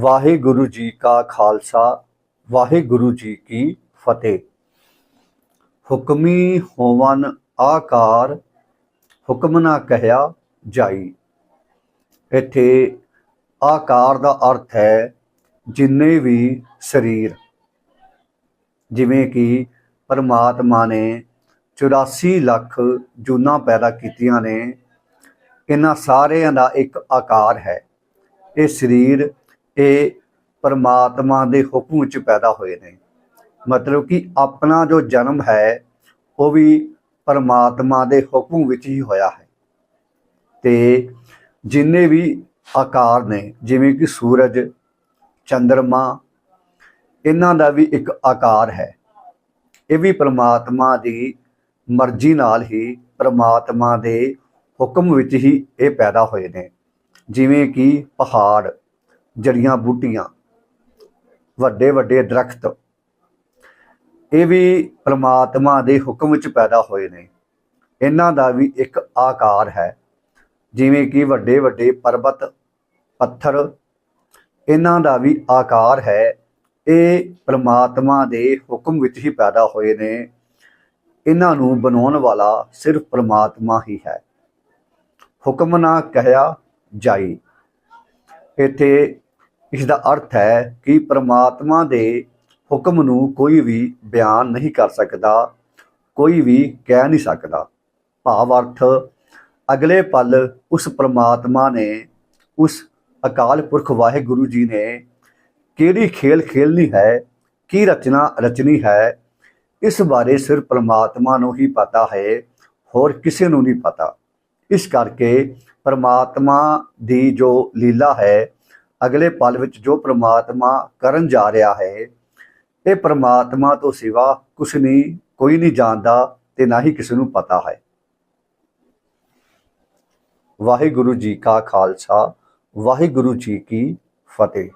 ਵਾਹਿਗੁਰੂ ਜੀ ਕਾ ਖਾਲਸਾ, ਵਾਹਿਗੁਰੂ ਜੀ ਕੀ ਫਤਿਹ। ਹੁਕਮੀ ਹੋਵਨ ਆਕਾਰ, ਹੁਕਮ ਨਾ ਕਹਿਆ ਜਾਈ। ਇੱਥੇ ਆਕਾਰ ਦਾ ਅਰਥ ਹੈ ਜਿੰਨੇ ਵੀ ਸਰੀਰ। ਜਿਵੇਂ ਕਿ ਪਰਮਾਤਮਾ ਨੇ 84 ਲੱਖ ਜੂਨਾਂ ਪੈਦਾ ਕੀਤੀਆਂ ਨੇ, ਇਹਨਾਂ ਸਾਰਿਆਂ ਦਾ ਇੱਕ ਆਕਾਰ ਹੈ। ਇਹ ਸਰੀਰ ਇਹ ਪਰਮਾਤਮਾ ਦੇ ਹੁਕਮ ਵਿੱਚ ਪੈਦਾ ਹੋਏ ਨੇ। ਮਤਲਬ ਕਿ ਆਪਣਾ ਜੋ ਜਨਮ ਹੈ, ਉਹ ਵੀ ਪਰਮਾਤਮਾ ਦੇ ਹੁਕਮ ਵਿੱਚ ਹੀ ਹੋਇਆ ਹੈ। ਤੇ ਜਿੰਨੇ ਵੀ ਆਕਾਰ ਨੇ, ਜਿਵੇਂ ਕਿ ਸੂਰਜ ਚੰ드ਰਮਾ ਇਹਨਾਂ ਦਾ ਵੀ ਇੱਕ ਆਕਾਰ ਹੈ। ਇਹ ਵੀ ਪਰਮਾਤਮਾ ਦੀ ਮਰਜ਼ੀ ਨਾਲ ਹੀ ਪਰਮਾਤਮਾ ਦੇ ਹੁਕਮ ਵਿੱਚ ਹੀ ਇਹ ਪੈਦਾ ਹੋਏ ਨੇ। ਜਿਵੇਂ ਕਿ ਪਹਾੜ ਜੜੀਆਂ ਬੂਟੀਆਂ, ਵੱਡੇ ਵੱਡੇ ਦਰਖਤ, ਇਹ ਵੀ ਪ੍ਰਮਾਤਮਾ ਦੇ ਹੁਕਮ ਵਿੱਚ ਪੈਦਾ ਹੋਏ ਨੇ। ਇਹਨਾਂ ਦਾ ਵੀ ਇੱਕ ਆਕਾਰ ਹੈ, ਜਿਵੇਂ ਕਿ ਵੱਡੇ ਵੱਡੇ ਪਰਬਤ, ਪੱਥਰ, ਇਹਨਾਂ ਦਾ ਵੀ ਆਕਾਰ ਹੈ। ਇਹ ਪ੍ਰਮਾਤਮਾ ਦੇ ਹੁਕਮ ਵਿੱਚ ਹੀ ਪੈਦਾ ਹੋਏ ਨੇ। ਇਹਨਾਂ ਨੂੰ ਬਣਾਉਣ ਵਾਲਾ ਸਿਰਫ ਪ੍ਰਮਾਤਮਾ ਹੀ ਹੈ। ਹੁਕਮ ਨਾ ਕਹਿਆ ਜਾਈ ਇੱਥੇ ਇਸ ਦਾ ਅਰਥ ਹੈ ਕਿ ਪ੍ਰਮਾਤਮਾ ਦੇ ਹੁਕਮ ਨੂੰ ਕੋਈ ਵੀ ਬਿਆਨ ਨਹੀਂ ਕਰ ਸਕਦਾ, ਕੋਈ ਵੀ ਕਹਿ ਨਹੀਂ ਸਕਦਾ। ਭਾਵ ਅਰਥ, ਅਗਲੇ ਪਲ ਉਸ ਪ੍ਰਮਾਤਮਾ ਨੇ, ਉਸ ਅਕਾਲ ਪੁਰਖ ਵਾਹਿਗੁਰੂ ਜੀ ਨੇ ਕਿਹੜੀ ਖੇਲ ਖੇਲਣੀ ਹੈ, ਕੀ ਰਚਨਾ ਰਚਨੀ ਹੈ, ਇਸ ਬਾਰੇ ਸਿਰਫ ਪ੍ਰਮਾਤਮਾ ਨੂੰ ਹੀ ਪਤਾ ਹੈ, ਹੋਰ ਕਿਸੇ ਨੂੰ ਨਹੀਂ ਪਤਾ। ਇਸ ਕਰਕੇ ਪ੍ਰਮਾਤਮਾ ਦੀ ਜੋ ਲੀਲਾ ਹੈ ਅਗਲੇ ਪਲ ਵਿੱਚ ਜੋ ਪ੍ਰਮਾਤਮਾ ਕਰਨ ਜਾ ਰਿਹਾ ਹੈ, ਇਹ ਪ੍ਰਮਾਤਮਾ ਤੋਂ ਸਿਵਾ ਕੁਛ ਨਹੀਂ, ਕੋਈ ਨਹੀਂ ਜਾਣਦਾ ਤੇ ਨਾ ਹੀ ਕਿਸੇ ਨੂੰ ਪਤਾ ਹੈ। ਵਾਹਿਗੁਰੂ ਜੀ ਕਾ ਖਾਲਸਾ, ਵਾਹਿਗੁਰੂ ਜੀ ਕੀ ਫਤਿਹ।